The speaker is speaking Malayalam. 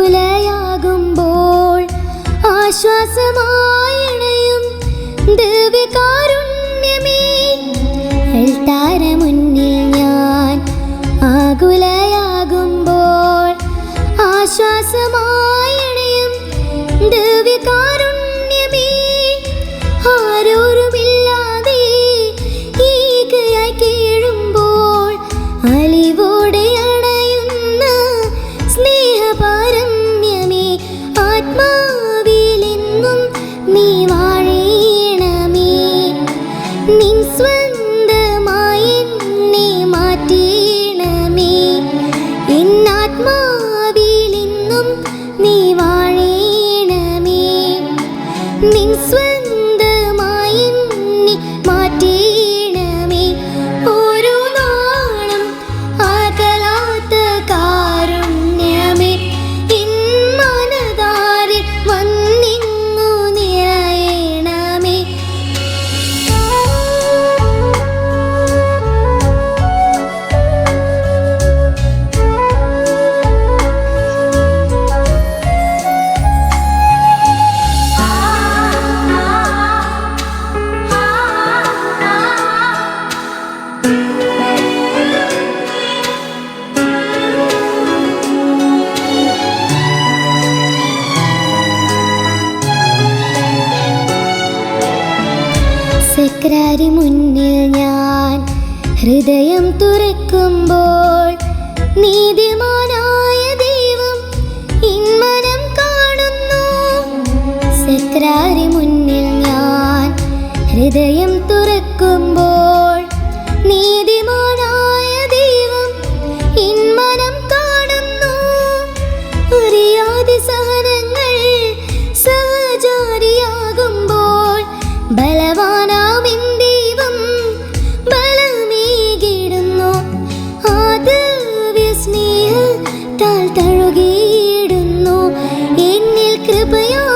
പുലയാകുമ്പോൾ ആശ്വാസമായിണയും ദിവ്യകാരുണ്യമേ. എൽത്താര മുന്നിൽ ഞാൻ ആകുലയാകുമ്പോൾ ആശ്വാസമായിണയും ദിവ്യകാ നിൻ സ്വന്തമായി മാറ്റി സെക്രാരി മുന്നിൽ ഞാൻ ഹൃദയം തുറക്കുമ്പോൾ നീതിമാനായ ദൈവം ഇന്മനം കാണുന്നു. സെക്രാരി മുന്നിൽ ഞാൻ ഹൃദയം തുറക്കുമ്പോൾ നീ സ്നേഹത്താൽ തഴുകിയിടുന്നു എന്നിൽ കൃപയോ